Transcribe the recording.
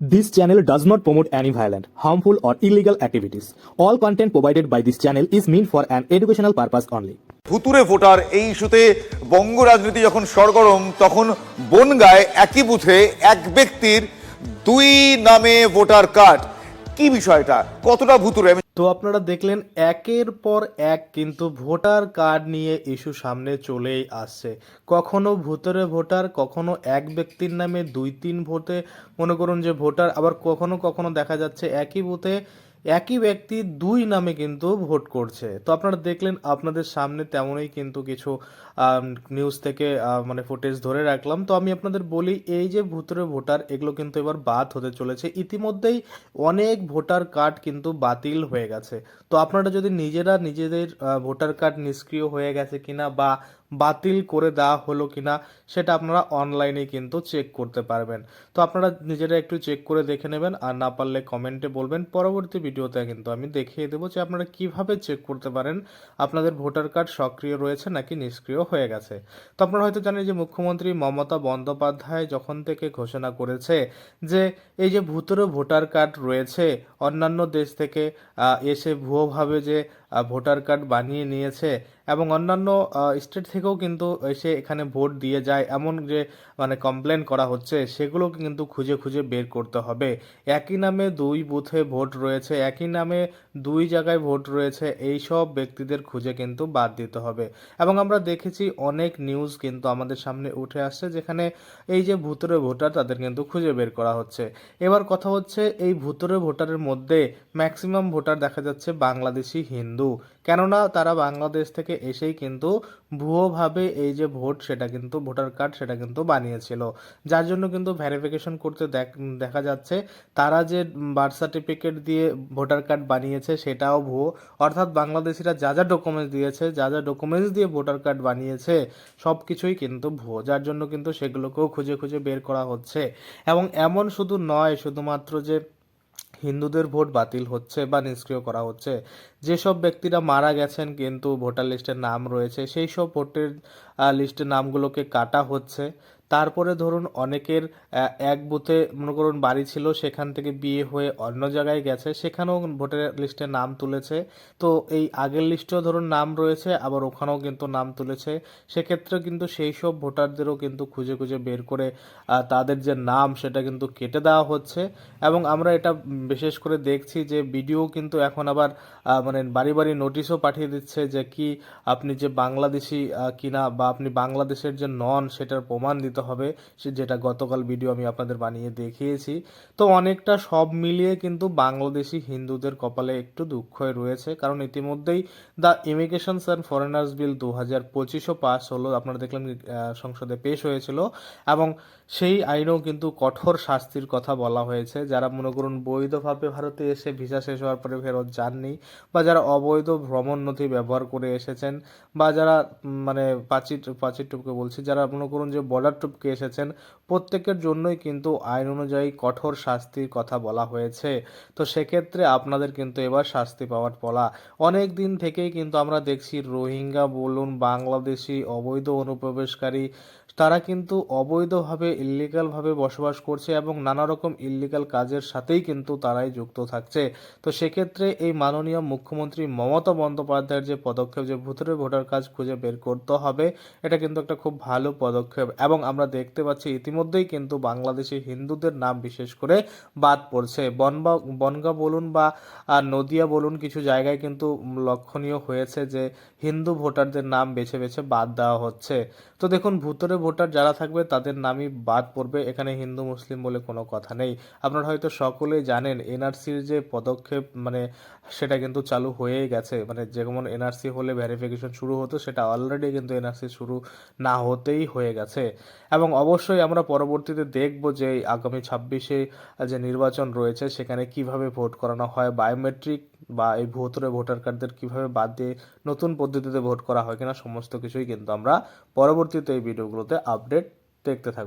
This channel does not promote any violent, harmful, or illegal activities. All content provided by this channel is meant for an educational purpose only. ভুতুরে voter এই ইস্যুতে বঙ্গ রাজনীতি যখন সরগরম তখন বনগায় একই বুথে এক ব্যক্তির দুই নামে ভোটার কার্ড কি বিষয়টা? কতটা ভুতুরে তো আপনারা দেখলেন একের পর এক কিন্তু ভোটার কার্ড নিয়ে ইস্যু সামনে চলেই আসছে। কখনো ভোটারে ভোটার, কখনো এক ব্যক্তির নামে দুই তিন ভোটে। মনে করুন যে ভোটার, আবার কখনো কখনো দেখা যাচ্ছে একই বুথে একই ব্যক্তি দুই নামে কিন্তু ভোট করছে। তো আপনারা দেখলেন, আপনাদের সামনে তেমনই কিন্তু কিছু নিউজ থেকে মানে ফুটেজ ধরে রাখলাম। তো আমি আপনাদের বলি, এই যে ভূতরে ভোটার, এগুলো কিন্তু এবার বাদ হতে চলেছে। ইতিমধ্যেই অনেক ভোটার কার্ড কিন্তু বাতিল হয়ে গেছে। তো আপনারা যদি নিজেরা নিজেদের ভোটার কার্ড নিষ্ক্রিয় হয়ে গেছে কিনা বা বাতিল করে দেওয়া হলো কিনা সেটা আপনারা অনলাইনে কিন্তু চেক করতে পারবেন। তো আপনারা নিজেরা একটু চেক করে দেখে নেবেন আর না পারলে কমেন্টে বলবেন। পরবর্তী ভিডিওতে কিন্তু আমি দেখিয়ে দেবো যে আপনারা কীভাবে চেক করতে পারেন, আপনাদের ভোটার কার্ড সক্রিয় রয়েছে নাকি নিষ্ক্রিয় হয়ে গেছে। তো আপনারা হয়তো জানেন যে মুখ্যমন্ত্রী মমতা বন্দ্যোপাধ্যায় যখন থেকে ঘোষণা করেছে যে এই যে ভূতরে ভোটার কার্ড রয়েছে, অন্যান্য দেশ থেকে এসে ভুয়োভাবে যে ভোটার কার্ড বানিয়ে নিয়েছে এবং অন্যান্য স্টেট থেকেও কিন্তু এসে এখানে ভোট দিয়ে যায়। এমন যে মানে কমপ্লেন করা হচ্ছে সেগুলো কিন্তু খুঁজে খুঁজে বের করতে হবে। একই নামে দুই বুথে ভোট রয়েছে, একই নামে দুই জায়গায় ভোট রয়েছে এই সব ব্যক্তিদের খুঁজে কিন্তু বাদ দিতে হবে। এবং আমরা দেখেছি অনেক নিউজ কিন্তু আমাদের সামনে উঠে আসছে, যেখানে এই যে ভূতরে ভোটার তাদের কিন্তু খুঁজে বের করা হচ্ছে। এবার কথা হচ্ছে, এই ভূতরে ভোটারের মধ্যে ম্যাক্সিমাম ভোটার দেখা যাচ্ছে বাংলাদেশি হিন্দু। কেননা তারা বাংলাদেশ থেকে এসেই কিন্তু ভুয়োভাবে এই যে ভোট, সেটা কিন্তু ভোটার কার্ড, সেটা কিন্তু বানিয়েছিল। যার জন্য কিন্তু ভেরিফিকেশন করতে দেখা যাচ্ছে তারা যে বার্থ সার্টিফিকেট দিয়ে ভোটার কার্ড বানিয়েছে, সেটাও ভুয়ো। অর্থাৎ বাংলাদেশিরা যা যা ডকুমেন্টস দিয়েছে, যা যা ডকুমেন্টস দিয়ে ভোটার কার্ড বানিয়েছে, সব কিছুই কিন্তু ভুয়ো। যার জন্য কিন্তু সেগুলোকেও খুঁজে খুঁজে বের করা হচ্ছে। এবং এমন শুধু নয়, শুধুমাত্র যে হিন্দুদের ভোট বাতিল হচ্ছে বা নিষ্ক্রিয় করা হচ্ছে। যেসব ব্যক্তিরা মারা গেছেন কিন্তু ভোটার লিস্টের নাম রয়েছে, সেই সব ভোটের লিস্টের নামগুলোকে কাটা হচ্ছে। তারপরে ধরুন অনেকের এক বুথে মনে করুন বাড়ি ছিল, সেখান থেকে বিয়ে হয়ে অন্য জায়গায় গেছে, সেখানেও ভোটার লিস্টে নাম তুলেছে। তো এই আগের লিস্টেও ধরুন নাম রয়েছে, আবার ওখানেও কিন্তু নাম তুলেছে। সেক্ষেত্রে কিন্তু সেই সব ভোটারদেরও কিন্তু খুঁজে খুঁজে বের করে তাদের যে নাম, সেটা কিন্তু কেটে দেওয়া হচ্ছে। এবং আমরা এটা বিশেষ করে দেখছি যে ভিডিও কিন্তু এখন আবার মানে বাড়ি বাড়ি নোটিশও পাঠিয়ে দিচ্ছে যে কি আপনি যে বাংলাদেশি কিনা বা আপনি বাংলাদেশের যে নন সেটার প্রমাণ দিতে হবে সে যেটা গতকাল ভিডিও আমি আপনাদের বানিয়ে দেখিয়েছি। তো অনেকটা সব মিলিয়ে কিন্তু বাংলাদেশি হিন্দুদের কপালে একটু দুঃখই রয়েছে কারণ ইতিমধ্যেই the immigrations and foreigners bill দু হাজার পঁচিশও পাস হলো আপনারা দেখলাম আহ, সংসদে পেশ হয়েছিল। এবং সেই আইনেও কিন্তু কঠোর শাস্তির কথা বলা হয়েছে। যারা মনে করুন বৈধভাবে ভারতে এসে ভিসা শেষ হওয়ার পরে ফেরত যাননি বা যারা অবৈধ ভ্রমণ নথি ব্যবহার করে এসেছেন বা যারা মানে পাঁচির পাঁচির টুপকে বলছি। যারা মনে করুন যে বর্ডার টুপকে এসেছেন, প্রত্যেকের জন্যই কিন্তু আইন অনুযায়ী কঠোর শাস্তির কথা বলা হয়েছে। তো সেক্ষেত্রে আপনাদের কিন্তু এবার শাস্তি পাওয়ার পলা। অনেক দিন থেকেই কিন্তু আমরা দেখছি রোহিঙ্গা বলুন, বাংলাদেশি অবৈধ অনুপ্রবেশকারী, তারা কিন্তু অবৈধভাবে, ইল্লিগালভাবে বসবাস করছে এবং নানা রকম ইল্লিগাল কাজের সাথেই কিন্তু তারাই যুক্ত থাকছে। তো সেক্ষেত্রে এই মাননীয় মুখ্যমন্ত্রী মমতা বন্দ্যোপাধ্যায়ের যে পদক্ষেপ, যে ভুতুরে ভোটার কাজ খুঁজে বের করতে হবে এটা কিন্তু একটা খুব ভালো পদক্ষেপ। এবং আমরা দেখতে পাচ্ছি ইতিমধ্যেই কিন্তু বাংলাদেশি হিন্দুদের নাম বিশেষ করে বাদ পড়ছে। বনবা, বনগা বলুন বা নদিয়া বলুন কিছু জায়গায় কিন্তু লক্ষণীয় হয়েছে যে হিন্দু ভোটারদের নাম বেছে বেছে বাদ দেওয়া হচ্ছে। তো দেখুন, ভুতরে ভোটার যারা থাকবে তাদের নামই বাদ পড়বে। এখানে হিন্দু, মুসলিম বলে কোনো কথা নেই। আপনারা হয়তো সকলেই জানেন, এনআরসির যে পদক্ষেপ মানে সেটা কিন্তু চালু হয়েই গেছে। মানে যেমন এনআরসি হলে ভেরিফিকেশন শুরু হতো, সেটা অলরেডি কিন্তু এনআরসি শুরু না হতেই হয়ে গেছে। এবং অবশ্যই আমরা পরবর্তীতে দেখব যে আগামী ছাব্বিশে যে নির্বাচন রয়েছে, সেখানে কীভাবে ভোট করানো হয় বায়োমেট্রিক বা এই ভোটরে ভোটার কার্ডদের কীভাবে বাদ দিয়ে নতুন পদ্ধতিতে ভোট করা হয় কিনা, সমস্ত কিছুই কিন্তু আমরা পরবর্তীতে এই ভিডিওগুলোতে আপডেট দেখতে থাকব।